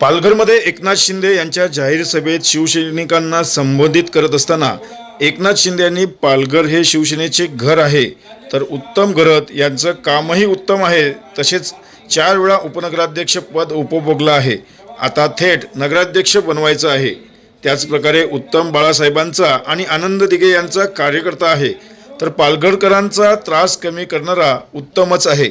पालघरमध्ये एकनाथ शिंदे यांच्या जाहीर सभेत शिवसैनिकांना संबोधित करत असताना एकनाथ शिंदे यांनी पालघर हे शिवसेनेचे घर आहे तर उत्तम घरत यांचं कामही उत्तम आहे तसेच चार वेळा उपनगराध्यक्ष पद उपभोगलं आहे. आता थेट नगराध्यक्ष बनवायचं आहे. त्याचप्रकारे उत्तम बाळासाहेबांचा आणि आनंद दिघे यांचा कार्यकर्ता आहे. तर पालघरकरांचा त्रास कमी करणारा उत्तमच आहे.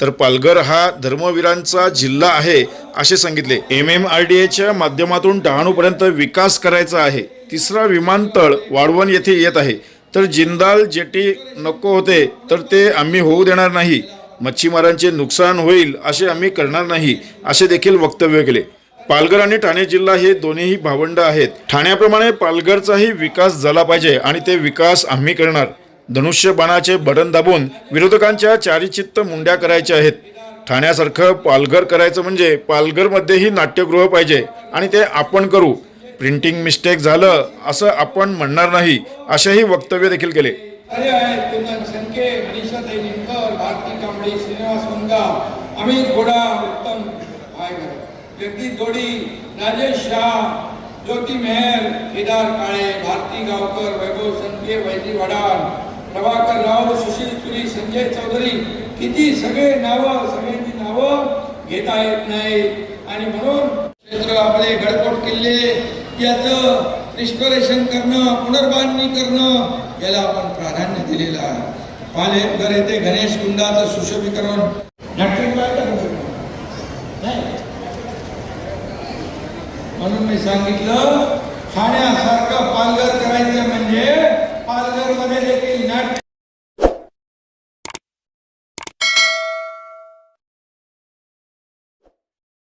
तर पालघर हा धर्मवीरांचा जिल्हा आहे असे सांगितले. एम एम आर डी एच्या माध्यमातून डहाणूपर्यंत विकास करायचा आहे. तिसरा विमानतळ वाढवण येथे येत आहे. तर जिंदाल जेटी नको होते तर ते आम्ही होऊ देणार नाही. मच्छीमारांचे नुकसान होईल असे आम्ही करणार नाही असे देखील वक्तव्य केले. पालघर आणि ठाणे जिल्हा हे दोन्हीही भावंड आहेत. ठाण्याप्रमाणे पालघरचाही विकास झाला पाहिजे आणि ते विकास आम्ही करणार. धनुष्यबाणाचे बटन दाबून विरोधकांच्या चारीचित्त मुंड्या करायच्या आहेत. ठाण्यासारखं पालघर करायचं म्हणजे पालघरमध्येही नाट्यगृह पाहिजे आणि ते आपण करू. प्रिंटिंग मिस्टेक झालं असं आपण म्हणणार नाही असेही वक्तव्य देखील केले. अमित घोडा उत्तम जगदीश राजेश शाह ज्योती मेहर केदार काळे भारती गावकर वैभव संके वैदी वडाल प्रभाकर राव सुशील चुरी संजय चौधरी किती सगळे नावं सगळ्यांची नावं घेता येत नाही आणि म्हणून क्षेत्र आपले गडकोट किल्ले याचं रिस्टोरेशन करणं पुनर्बांधणी करणं याला आपण प्राधान्य दिलेलं आहे. पालेकर येथे गणेश कुंडाचं सुशोभीकरण. म्हणून मी सांगितलं